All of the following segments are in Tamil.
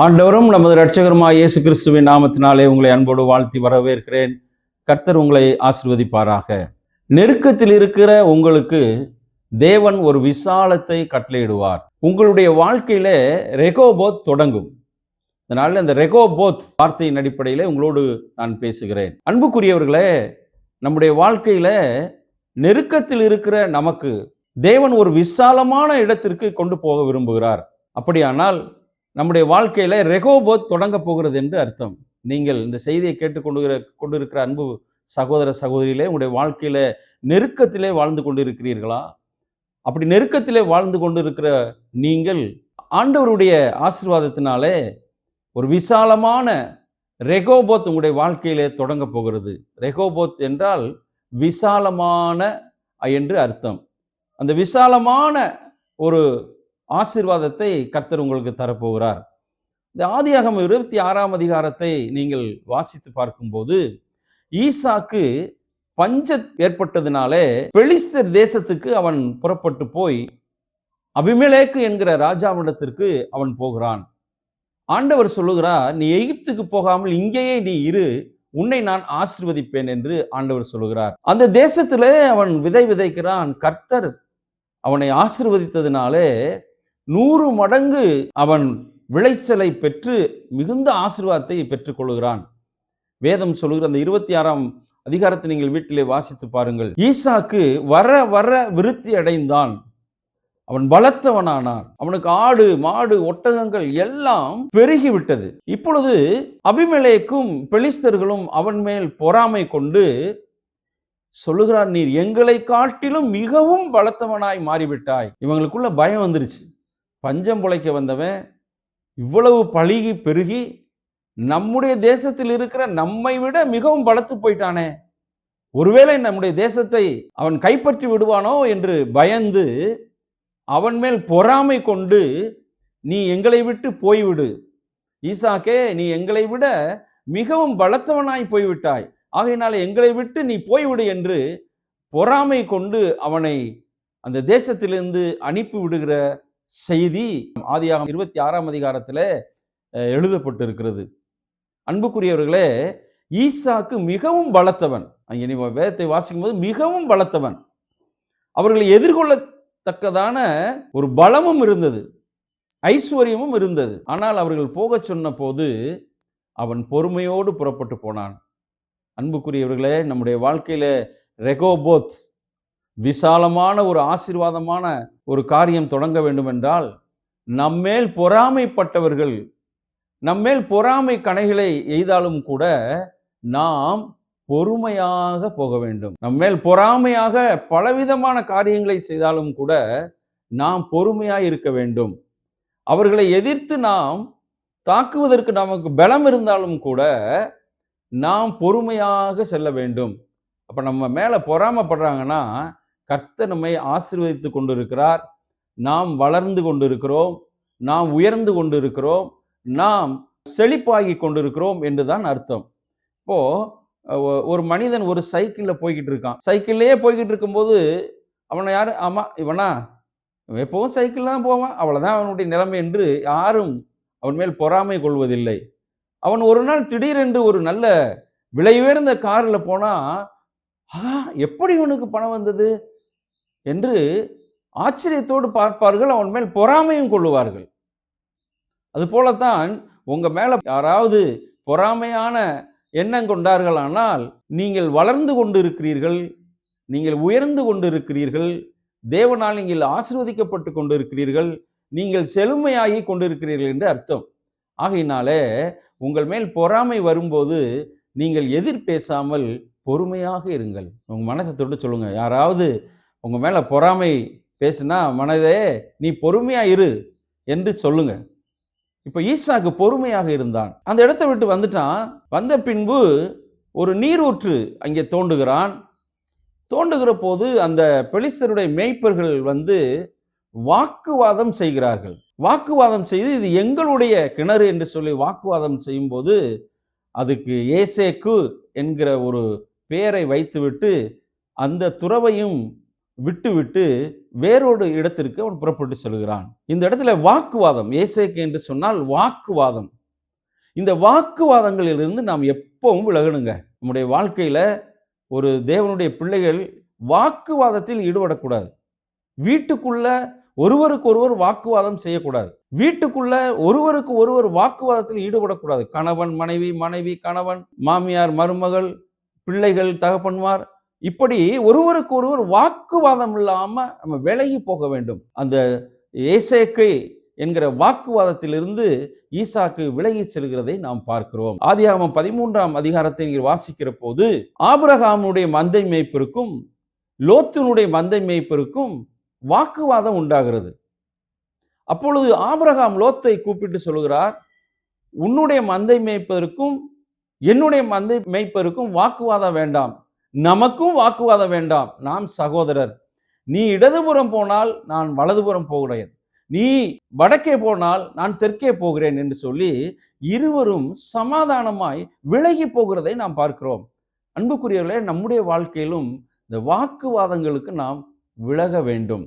ஆண்டவரும் நமது ரட்சகருமா இயேசு கிறிஸ்துவின் நாமத்தினாலே உங்களை அன்போடு வாழ்த்தி வரவேற்கிறேன். கர்த்தர் உங்களை ஆசிர்வதிப்பாராக. நெருக்கத்தில் இருக்கிற உங்களுக்கு தேவன் ஒரு விசாலத்தை கட்டளையிடுவார். உங்களுடைய வாழ்க்கையில ரெகோபோத் தொடங்கும். அதனால இந்த ரெகோபோத் வார்த்தையின் அடிப்படையில் உங்களோடு நான் பேசுகிறேன். அன்புக்குரியவர்களே நம்முடைய வாழ்க்கையில நெருக்கத்தில் இருக்கிற நமக்கு தேவன் ஒரு விசாலமான இடத்திற்கு கொண்டு போக விரும்புகிறார். அப்படியானால் நம்முடைய வாழ்க்கையில ரெகோபோத் தொடங்க போகிறது என்று அர்த்தம். நீங்கள் இந்த செய்தியை கேட்டுக்கொண்டு கொண்டிருக்கிற அன்பு சகோதர சகோதரிகளே உங்களுடைய வாழ்க்கையில் நெருக்கத்திலே வாழ்ந்து கொண்டிருக்கிறீர்களா? அப்படி நெருக்கத்திலே வாழ்ந்து கொண்டிருக்கிற நீங்கள் ஆண்டவருடைய ஆசீர்வாதத்தினாலே ஒரு விசாலமான ரெகோபோத் உங்களுடைய வாழ்க்கையிலே தொடங்க போகிறது. ரெகோபோத் என்றால் விசாலமான என்று அர்த்தம். அந்த விசாலமான ஒரு ஆசீர்வாதத்தை கர்த்தர் உங்களுக்கு தரப்போகிறார். இந்த ஆதியாகம் இருபத்தி ஆறாம் அதிகாரத்தை நீங்கள் வாசித்து பார்க்கும்போது ஈசாக்கு பஞ்ச ஏற்பட்டதுனாலே பெலிஸ்தர் தேசத்துக்கு அவன் புறப்பட்டு போய் அபிமலேக்கு என்கிற ராஜாவிடத்திற்கு அவன் போகிறான். ஆண்டவர் சொல்லுகிறார் நீ எகிப்துக்கு போகாமல் இங்கேயே நீ இரு உன்னை நான் ஆசிர்வதிப்பேன் என்று ஆண்டவர் சொல்லுகிறார். அந்த தேசத்திலே அவன் விதை விதைக்கிறான். கர்த்தர் அவனை ஆசிர்வதித்ததினாலே நூறு மடங்கு அவன் விளைச்சலை பெற்று மிகுந்த ஆசிர்வாதத்தை பெற்றுக்கொள்கிறான் வேதம் சொல்லுகிற அந்த இருபத்தி ஆறாம் அதிகாரத்தை நீங்கள் வீட்டிலே வாசித்து பாருங்கள். ஈசாக்கு வர வர விருத்தி அடைந்தான். அவன் பலத்தவனானார் அவனுக்கு ஆடு மாடு ஒட்டகங்கள் எல்லாம் பெருகிவிட்டது. இப்பொழுது அபிமலேக்கும் பெலிஸ்தர்களும் அவன் மேல் பொறாமை கொண்டு சொல்லுகிறார் நீர் எங்களை காட்டிலும் மிகவும் பலத்தவனாய் மாறிவிட்டாய். இவங்களுக்குள்ள பயம் வந்துருச்சு. பஞ்சம் பிழைக்க வந்தவன் இவ்வளவு பழுகி பெருகி நம்முடைய தேசத்தில் இருக்கிற நம்மை விட மிகவும் பலத்து போயிட்டானே. ஒருவேளை நம்முடைய தேசத்தை அவன் கைப்பற்றி விடுவானோ என்று பயந்து அவன் மேல் பொறாமை கொண்டு நீ எங்களை விட்டு போய்விடு. ஈசாக்கே நீ எங்களை விட மிகவும் பலத்தவனாய் போய்விட்டாய். ஆகையினால் எங்களை விட்டு நீ போய்விடு என்று பொறாமை கொண்டு அவனை அந்த தேசத்திலிருந்து அனுப்பி விடுகிற செய்தி ஆதியாகம் இருபத்தி ஆறாம் அதிகாரத்தில் எழுதப்பட்டு இருக்கிறது அன்புக்குரியவர்களே ஈசாக்கு மிகவும் பலத்தவன். அங்கே நீ வேதத்தை வாசிக்கும் போது மிகவும் பலத்தவன். அவர்களை எதிர்கொள்ளத்தக்கதான ஒரு பலமும் இருந்தது. ஐஸ்வர்யமும் இருந்தது. ஆனால் அவர்கள் போகச் சொன்ன போது அவன் பொறுமையோடு புறப்பட்டு போனான். அன்புக்குரியவர்களே நம்முடைய வாழ்க்கையில் ரெகோபோத் விசாலமான ஒரு ஆசீர்வாதமான ஒரு காரியம் தொடங்க வேண்டுமென்றால் நம்மேல் பொறாமைப்பட்டவர்கள் நம்மேல் பொறாமை கணைகளை எய்தாலும் கூட நாம் பொறுமையாக போக வேண்டும். நம்மேல் பொறாமையாக பலவிதமான காரியங்களை செய்தாலும் கூட நாம் பொறுமையாக இருக்க வேண்டும். அவர்களை எதிர்த்து நாம் தாக்குவதற்கு நமக்கு பலம் இருந்தாலும் கூட நாம் பொறுமையாக செல்ல வேண்டும். அப்போ நம்ம மேலே பொறாமப்படுறாங்கன்னா கர்த்த நம்மை ஆசிர்வதித்து கொண்டிருக்கிறார். நாம் வளர்ந்து கொண்டிருக்கிறோம். நாம் உயர்ந்து கொண்டிருக்கிறோம். நாம் செழிப்பாகி கொண்டிருக்கிறோம் என்றுதான் அர்த்தம். இப்போ ஒரு மனிதன் ஒரு சைக்கிளில் போய்கிட்டு இருக்கான். சைக்கிள்லேயே போய்கிட்டு இருக்கும்போது அவனை யார் ஆமா இவனா? எப்பவும் சைக்கிள் தான் போவான். அவ்வளோதான் அவனுடைய நிலைமை என்று யாரும் அவன் மேல் பொறாமை கொள்வதில்லை. அவன் ஒரு நாள் திடீரென்று ஒரு நல்ல விலை உயர்ந்த காரில் போனால் ஆ எப்படி இவனுக்கு பணம் வந்தது? என்று ஆச்சரியத்தோடு பார்ப்பார்கள் அவன் மேல் பொறாமையும் கொள்ளுவார்கள். அதுபோலத்தான் உங்கள் மேலே யாராவது பொறாமையான எண்ணம் கொண்டார்களானால் நீங்கள் வளர்ந்து கொண்டு இருக்கிறீர்கள் நீங்கள் உயர்ந்து கொண்டு இருக்கிறீர்கள் தேவனால் நீங்கள் ஆசிர்வதிக்கப்பட்டு கொண்டு இருக்கிறீர்கள் நீங்கள் செழுமையாகி கொண்டிருக்கிறீர்கள் என்று அர்த்தம். ஆகையினாலே உங்கள் மேல் பொறாமை வரும்போது நீங்கள் எதிர் பேசாமல் பொறுமையாக இருங்கள். உங்கள் மனசை தொட்டு சொல்லுங்கள் யாராவது உங்கள் மேலே பொறாமை பேசுனா மனதே நீ பொறுமையாக இரு என்று சொல்லுங்க. இப்போ ஈசாக்கு பொறுமையாக இருந்தான். அந்த இடத்த விட்டு வந்துட்டான். வந்த பின்பு ஒரு நீரூற்று அங்கே தோண்டுகிறான். தோண்டுகிற போது அந்த பெலிஸ்தருடைய மேய்ப்பர்கள் வந்து வாக்குவாதம் செய்கிறார்கள். வாக்குவாதம் செய்து இது எங்களுடைய கிணறு என்று சொல்லி வாக்குவாதம் செய்யும்போது அதுக்கு ஏசேக்கு என்கிற ஒரு பெயரை வைத்துவிட்டு அந்த துறவையும் விட்டு விட்டு வேறொரு இடத்திற்கு அவன் புறப்பட்டு செல்கிறான். இந்த இடத்துல வாக்குவாதம் ஏசேக்கு என்று சொன்னால் வாக்குவாதம். இந்த வாக்குவாதங்களிலிருந்து நாம் எப்பவும் விலகணுங்க. நம்முடைய வாழ்க்கையில் ஒரு தேவனுடைய பிள்ளைகள் வாக்குவாதத்தில் ஈடுபடக்கூடாது. வீட்டுக்குள்ள ஒருவருக்கு ஒருவர் வாக்குவாதம் செய்யக்கூடாது. வீட்டுக்குள்ள ஒருவருக்கு ஒருவர் வாக்குவாதத்தில் ஈடுபடக்கூடாது. கணவன் மனைவி மனைவி கணவன் மாமியார் மருமகள் பிள்ளைகள் தகப்பன்மார் இப்படி ஒருவருக்கு ஒருவர் வாக்குவாதம் இல்லாம நம்ம விலகி போக வேண்டும். அந்த ஏசேக்கை என்கிற வாக்குவாதத்திலிருந்து ஈசாக்கு விலகி செல்கிறதை நாம் பார்க்கிறோம். ஆதியாகமம் பதிமூன்றாம் அதிகாரத்தை நீங்கள் வாசிக்கிற போது ஆபிரகாமுடைய மந்தை மேய்ப்பிற்கும் லோத்தினுடைய மந்தை மேய்ப்பிற்கும் வாக்குவாதம் உண்டாகிறது. அப்பொழுது ஆபிரகாம் லோத்தை கூப்பிட்டு சொல்கிறார் உன்னுடைய மந்தை மேய்ப்பதற்கும் என்னுடைய மந்தை மேய்ப்பதற்கும் வாக்குவாதம் வேண்டாம். நமக்கும் வாக்குவாதம் வேண்டாம். நாம் சகோதரர். நீ இடதுபுறம் போனால் நான் வலதுபுறம் போகிறேன். நீ வடக்கே போனால் நான் தெற்கே போகிறேன் என்று சொல்லி இருவரும் சமாதானமாய் விலகி போகிறதை நாம் பார்க்கிறோம். அன்புக்குரியவர்களே நம்முடைய வாழ்க்கையிலும் இந்த வாக்குவாதங்களுக்கு நாம் விலக வேண்டும்.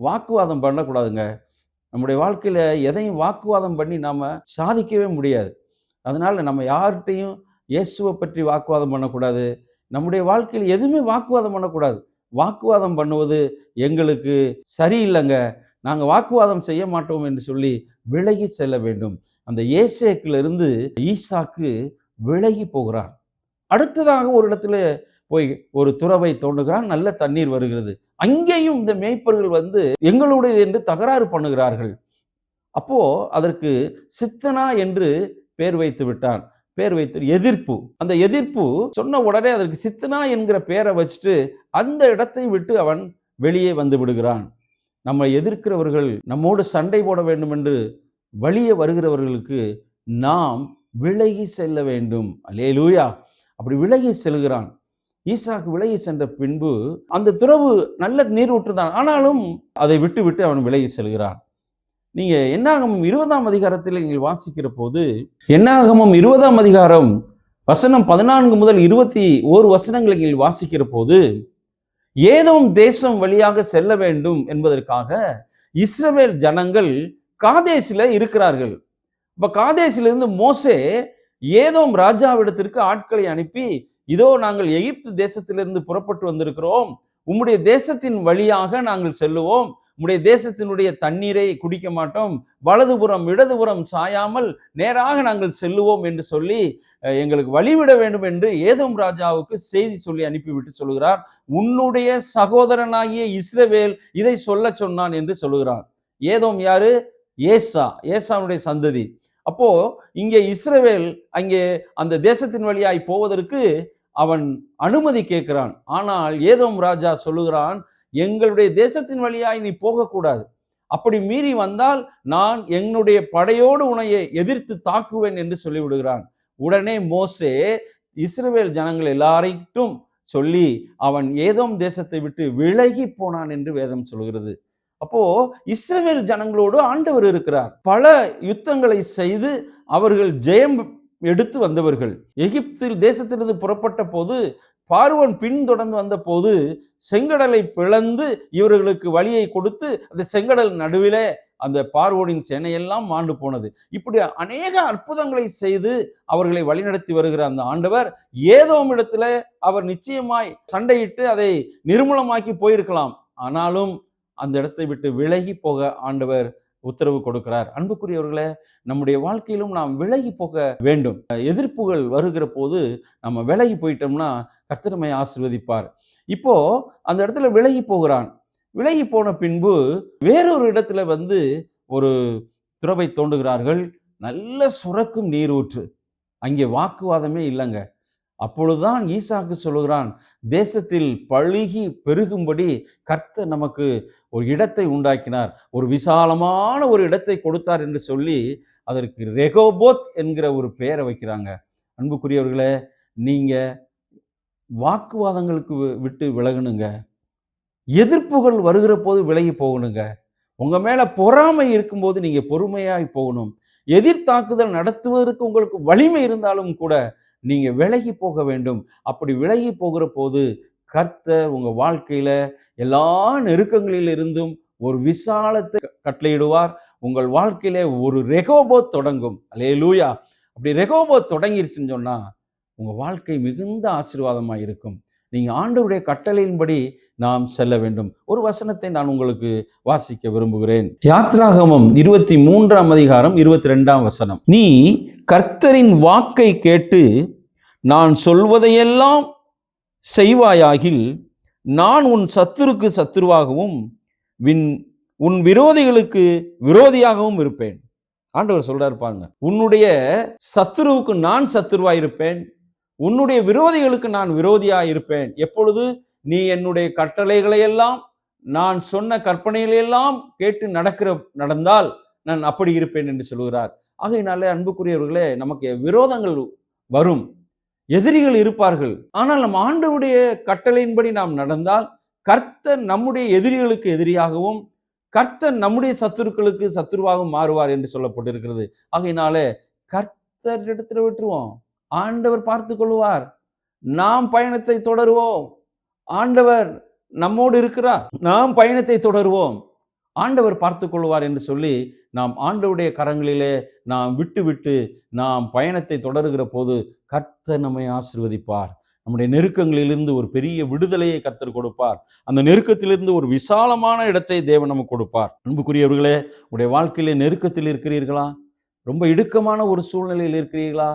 வாக்குவாதம் பண்ணக்கூடாதுங்க. நம்முடைய வாழ்க்கையில் எதையும் வாக்குவாதம் பண்ணி நாம் சாதிக்கவே முடியாது. அதனால் நம்ம யார்கிட்டையும் இயேசுவை பற்றி வாக்குவாதம் பண்ணக்கூடாது. நம்முடைய வாழ்க்கையில் எதுவுமே வாக்குவாதம் பண்ணக்கூடாது. வாக்குவாதம் பண்ணுவது எங்களுக்கு சரியில்லைங்க. நாங்கள் வாக்குவாதம் செய்ய மாட்டோம் என்று சொல்லி விலகி செல்ல வேண்டும். அந்த ஏசேக்கிலிருந்து ஈசாக்கு விலகி போகிறான் அடுத்ததாக ஒரு இடத்துல போய் ஒரு துறவை தோண்டுகிறான் நல்ல தண்ணீர் வருகிறது. அங்கேயும் இந்த மேய்ப்பர்கள் வந்து எங்களுடையது என்று தகராறு பண்ணுகிறார்கள். அப்போ அதற்கு சித்தனா என்று பேர் வைத்து விட்டான். பேர் வைத்து எதிர்ப்பு. அந்த எதிர்ப்பு சொன்ன உடனே அதற்கு சித்தனா என்கிற பெயரை வச்சுட்டு அந்த இடத்தை விட்டு அவன் வெளியே வந்து விடுகிறான். நம்மை எதிர்க்கிறவர்கள் நம்மோடு சண்டை போட வேண்டும் என்று வழியே வருகிறவர்களுக்கு நாம் விலகி செல்ல வேண்டும். அல்லேலூயா. அப்படி விலகி செல்கிறான். ஈசாக்கு விலகி சென்ற பின்பு அந்த துறவு நல்ல நீர் ஊற்றுதான் ஆனாலும் அதை விட்டு விட்டு அவன் விலகி செல்கிறான். நீங்க என்னாகமம் இருபதாம் அதிகாரத்தில் நீங்கள் வாசிக்கிற போது என்னாகமம் இருபதாம் அதிகாரம் வசனம் பதினான்கு முதல் இருபத்தி ஓரு வசனங்களை நீங்கள் வாசிக்கிற போது ஏதோம் தேசம் வழியாக செல்ல வேண்டும் என்பதற்காக இஸ்ரவேல் ஜனங்கள் காதேசில இருக்கிறார்கள். இப்ப காதேசிலிருந்து மோசே ஏதோம் ராஜாவிடத்திற்கு ஆட்களை அனுப்பி இதோ நாங்கள் எகிப்து தேசத்திலிருந்து புறப்பட்டு வந்திருக்கிறோம் உம்முடைய தேசத்தின் வழியாக நாங்கள் செல்லுவோம் உம்முடைய தேசத்தினுடைய தண்ணீரை குடிக்க மாட்டோம். வலதுபுறம் இடதுபுறம் சாயாமல் நேராக நாங்கள் செல்லுவோம் என்று சொல்லி எங்களுக்கு வழிவிட வேண்டும் என்று ஏதோம் ராஜாவுக்கு செய்தி சொல்லி அனுப்பிவிட்டு சொல்கிறார் உன்னுடைய சகோதரனாகிய இஸ்ரவேல் இதை சொல்ல சொன்னான் என்று சொல்லுகிறான் ஏதோம் யாரு? ஏசா ஏசாவுடைய சந்ததி. அப்போ இங்கே இஸ்ரவேல் அங்கே அந்த தேசத்தின் வழியாய் போவதற்கு அவன் அனுமதி கேட்கிறான். ஆனால் ஏதோம் ராஜா சொல்லுகிறான் எங்களுடைய தேசத்தின் வழியாய் நீ போகக்கூடாது. அப்படி மீறி வந்தால் நான் என்னுடைய படையோடு உன்னையை எதிர்த்து தாக்குவேன் என்று சொல்லிவிடுகிறான். உடனே மோசே இஸ்ரேல் ஜனங்கள் எல்லாரையும் சொல்லி அவன் ஏதோம் தேசத்தை விட்டு விலகி போனான் என்று வேதம் சொல்கிறது. அப்போ இஸ்ரேல் ஜனங்களோடு ஆண்டவர் இருக்கிறார். பல யுத்தங்களை செய்து அவர்கள் ஜெயம் எடுத்து வந்தவர்கள். எகிப்தில் தேசத்திலிருந்து புறப்பட்ட போது பார்வன் பின்தொடர்ந்து வந்த போது செங்கடலை பிளந்து இவர்களுக்கு வழியை கொடுத்து அந்த செங்கடல் நடுவிலே அந்த பார்வோனின் சேனையெல்லாம் மாண்டு போனது. இப்படி அநேக அற்புதங்களை செய்து அவர்களை வழிநடத்தி வருகிற அந்த ஆண்டவர் ஏதோ இடத்துல அவர் நிச்சயமாய் சண்டையிட்டு அதை நிர்மூலமாக்கி போயிருக்கலாம். ஆனாலும் அந்த இடத்தை விட்டு விலகி போக ஆண்டவர் உத்தரவு கொடுக்கிறார். அன்புக்குரியவர்களே நம்முடைய வாழ்க்கையிலும் நாம் விலகி போக வேண்டும். எதிர்ப்புகள் வருகிற போது நம்ம விலகி போயிட்டோம்னா கர்த்தரமை ஆசிர்வதிப்பார். இப்போ அந்த இடத்துல விலகி போகிறான். விலகி போன பின்பு வேறொரு இடத்துல வந்து ஒரு துறவை தோண்டுகிறார்கள். நல்ல சுரக்கும் நீரூற்று. அங்கே வாக்குவாதமே இல்லைங்க. அப்பொழுதுதான் ஈசாக்கு சொல்லுகிறான் தேசத்தில் பழுகி பெருகும்படி கர்த்தர் நமக்கு ஒரு இடத்தை உண்டாக்கினார். ஒரு விசாலமான ஒரு இடத்தை கொடுத்தார் என்று சொல்லி அதற்கு ரெகோபோத் என்கிற ஒரு பெயரை வைக்கிறாங்க. அன்புக்குரியவர்களே நீங்கள் வாக்குவாதங்களுக்கு வி- விட்டு விலகணுங்க எதிர்ப்புகள் வருகிற போது விலகி போகணுங்க. உங்கள் மேலே பொறாமை இருக்கும்போது நீங்கள் பொறுமையாய் போகணும். எதிர்த்தாக்குதல் நடத்துவதற்கு உங்களுக்கு வலிமை இருந்தாலும் கூட நீங்கள் விலகி போக வேண்டும். அப்படி விலகி போகிற போது கர்த்தர் உங்கள் வாழ்க்கையில் எல்லா நெருக்கங்களிலிருந்தும் ஒரு விசாலத்தை கட்டளையிடுவார். உங்கள் வாழ்க்கையில ஒரு ரெகோபோ தொடங்கும். அல்லேலூயா. அப்படி ரெகோபோத் தொடங்கிருச்சுன்னு சொன்னால் உங்கள் வாழ்க்கை மிகுந்த ஆசீர்வாதமாக இருக்கும் நீங்கள் ஆண்டவருடைய கட்டளையின்படி நாம் செல்ல வேண்டும். ஒரு வசனத்தை நான் உங்களுக்கு வாசிக்க விரும்புகிறேன். யாத்ராகமம் இருபத்தி மூன்றாம் அதிகாரம் இருபத்தி ரெண்டாம் வசனம். நீ கர்த்தரின் வாக்கை கேட்டு நான் சொல்வதையெல்லாம் செய்வாயாகில் நான் உன் சத்துருக்கு சத்துருவாகவும் வின் உன் விரோதிகளுக்கு விரோதியாகவும் இருப்பேன். ஆண்டவர் சொல்றாரு பாருங்க. உன்னுடைய சத்துருவுக்கு நான் சத்துருவாயிருப்பேன். உன்னுடைய விரோதிகளுக்கு நான் விரோதியாக இருப்பேன் எப்பொழுது? நீ என்னுடைய கட்டளைகளை எல்லாம் நான் சொன்ன கற்பனைகளையெல்லாம் கேட்டு நடக்கிற நடந்தால் நான் அப்படி இருப்பேன் என்று சொல்கிறார். ஆகையினாலே அன்புக்குரியவர்களே நமக்கு விரோதங்கள் வரும். எதிரிகள் இருப்பார்கள். ஆனால் நம் ஆண்டவுடைய கட்டளையின்படி நாம் நடந்தால் கர்த்தர் நம்முடைய எதிரிகளுக்கு எதிரியாகவும் கர்த்தர் நம்முடைய சத்துருக்களுக்கு சத்துருவாகவும் மாறுவார் என்று சொல்லப்பட்டிருக்கிறது. ஆகையினாலே கர்த்தர் இடத்துல விட்டுருவோம். ஆண்டவர் பார்த்து கொள்வார் நாம் பயணத்தை தொடருவோம். ஆண்டவர் நம்மோடு இருக்கிறார். நாம் பயணத்தை தொடருவோம். ஆண்டவர் பார்த்து கொள்வார் என்று சொல்லி நாம் ஆண்டவருடைய கரங்களிலே நாம் விட்டு விட்டு நாம் பயணத்தை தொடருகிற போது கர்த்தர் நம்மை ஆசிர்வதிப்பார். நம்முடைய நெருக்கங்களிலிருந்து ஒரு பெரிய விடுதலையை கர்த்தர் கொடுப்பார். அந்த நெருக்கத்திலிருந்து ஒரு விசாலமான இடத்தை தேவன் நமக்கு கொடுப்பார். அன்புக்குரியவர்களே உடைய வாழ்க்கையிலே நெருக்கத்தில் இருக்கிறீர்களா? ரொம்ப இடுக்கமான ஒரு சூழ்நிலையில் இருக்கிறீர்களா?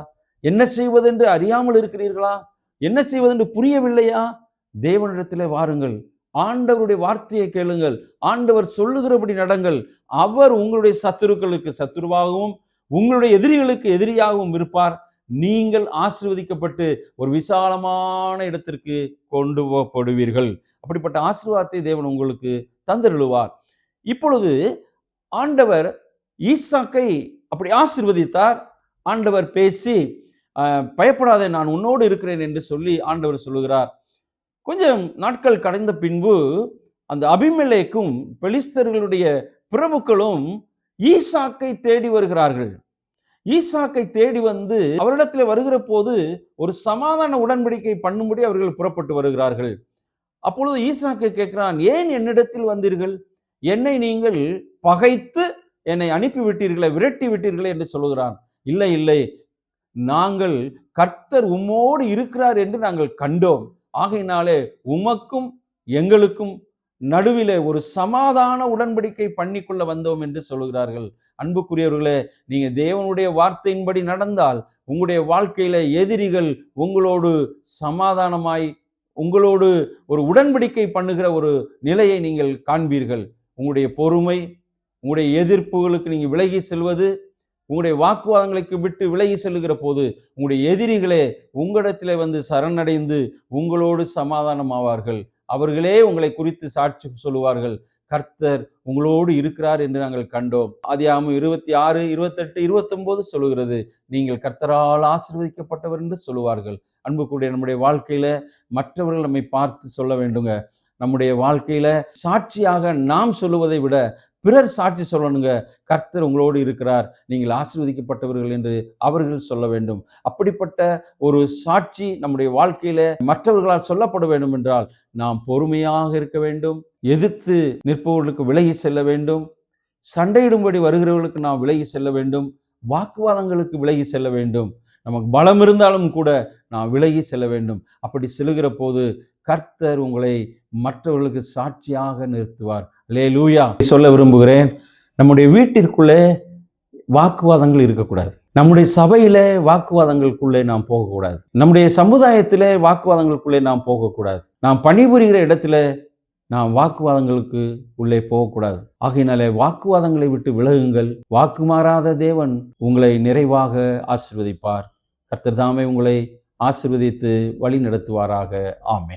என்ன செய்வதென்று அறியாமல் இருக்கிறீர்களா? என்ன செய்வதென்று புரியவில்லையா? தேவனிடத்தில் வாருங்கள். ஆண்டவருடைய வார்த்தையை கேளுங்கள். ஆண்டவர் சொல்லுகிறபடி நடங்கள். அவர் உங்களுடைய சத்துருக்களுக்கு சத்துருவாகவும் உங்களுடைய எதிரிகளுக்கு எதிரியாகவும் இருப்பார். நீங்கள் ஆசிர்வதிக்கப்பட்டு ஒரு விசாலமான இடத்திற்கு கொண்டு போகப்படுவீர்கள். அப்படிப்பட்ட ஆசீர்வாதத்தை தேவன் உங்களுக்கு தந்தருளுவார். இப்பொழுது ஆண்டவர் ஈசாக்கை அப்படி ஆசிர்வதித்தார். ஆண்டவர் பேசி பயப்படாதே நான் உன்னோடு இருக்கிறேன் என்று சொல்லி ஆண்டவர் சொல்லுகிறார். கொஞ்சம் நாட்கள் கடந்த பின்பு அந்த அபிமலேக்கும் பெலிஸ்தர்களுடைய பிரபுக்களும் ஈசாக்கை தேடி வருகிறார்கள். ஈசாக்கை தேடி வந்து அவரிடத்தில் வருகிற போது ஒரு சமாதான உடன்படிக்கை பண்ணும்படி அவர்கள் புறப்பட்டு வருகிறார்கள். அப்பொழுது ஈசாக்கை கேட்கிறான் ஏன் என்னிடத்தில் வந்தீர்கள்? என்னை நீங்கள் பகைத்து என்னை அனுப்பி விட்டீர்களே விரட்டி விட்டீர்களே என்று சொல்லுகிறான். இல்லை இல்லை நாங்கள் கர்த்தர் உம்மோடு இருக்கிறார் என்று நாங்கள் கண்டோம். ஆகையினாலே உமக்கும் எங்களுக்கும் நடுவிலே ஒரு சமாதான உடன்படிக்கை பண்ணிக்கொள்ள வந்தோம் என்று சொல்கிறார்கள். அன்புக்குரியவர்களே நீங்க தேவனுடைய வார்த்தையின்படி நடந்தால் உங்களுடைய வாழ்க்கையில எதிரிகள் உங்களோடு சமாதானமாய் உங்களோடு ஒரு உடன்படிக்கை பண்ணுகிற ஒரு நிலையை நீங்கள் காண்பீர்கள். உங்களுடைய பொறுமை உங்களுடைய எதிர்ப்புகளுக்கு நீங்கள் விலகி செல்வது உங்களுடைய வாக்குவாதங்களுக்கு விட்டு விலகி செல்லுகிற போது உங்களுடைய எதிரிகளே உங்களிடத்தில் வந்து சரணடைந்து உங்களோடு சமாதானமாவார்கள். அவர்களே உங்களை குறித்து சாட்சி சொல்லுவார்கள். கர்த்தர் உங்களோடு இருக்கிறார் என்று நாங்கள் கண்டோம். அதியாமம் இருபத்தி ஆறு இருபத்தெட்டு இருபத்தொம்போது சொல்லுகிறது நீங்கள் கர்த்தரால் ஆசிர்வதிக்கப்பட்டவர் என்று சொல்லுவார்கள். அன்புக்குடைய நம்முடைய வாழ்க்கையில மற்றவர்கள் நம்மை பார்த்து சொல்ல வேண்டுங்க. நம்முடைய வாழ்க்கையில சாட்சியாக நாம் சொல்லுவதை விட பிறர் சாட்சி சொல்லணுங்க. கர்த்தர் உங்களோடு இருக்கிறார். நீங்கள் ஆசீர்வதிக்கப்பட்டவர்கள் என்று அவர்கள் சொல்ல வேண்டும். அப்படிப்பட்ட ஒரு சாட்சி நம்முடைய வாழ்க்கையில மற்றவர்களால் சொல்லப்பட வேண்டும் என்றால் நாம் பொறுமையாக இருக்க வேண்டும். எதிர்த்து நிற்பவர்களுக்கு விலகி செல்ல வேண்டும். சண்டையிடும்படி வருகிறவர்களுக்கு நாம் விலகி செல்ல வேண்டும். வாக்குவாதங்களுக்கு விலகி செல்ல வேண்டும். நமக்கு பலம் இருந்தாலும் கூட நாம் விலகி செல்ல வேண்டும். அப்படி செலுகிற போது கர்த்தர் உங்களை மற்றவர்களுக்கு சாட்சியாக நிறுத்துவார். லே லூயா சொல்ல விரும்புகிறேன். நம்முடைய வீட்டிற்குள்ளே வாக்குவாதங்கள் இருக்கக்கூடாது. நம்முடைய சபையில வாக்குவாதங்களுக்குள்ளே நாம் போகக்கூடாது. நம்முடைய சமுதாயத்தில் வாக்குவாதங்களுக்குள்ளே நாம் போகக்கூடாது. நாம் பணிபுரிகிற இடத்துல நாம் வாக்குவாதங்களுக்கு உள்ளே போகக்கூடாது. ஆகையினாலே வாக்குவாதங்களை விட்டு விலகுங்கள். வாக்குமாறாத தேவன் உங்களை நிறைவாக ஆசிர்வதிப்பார். கர்த்தர் தாமே உங்களை ஆசிர்வதித்து வழி நடத்துவாராக ஆமே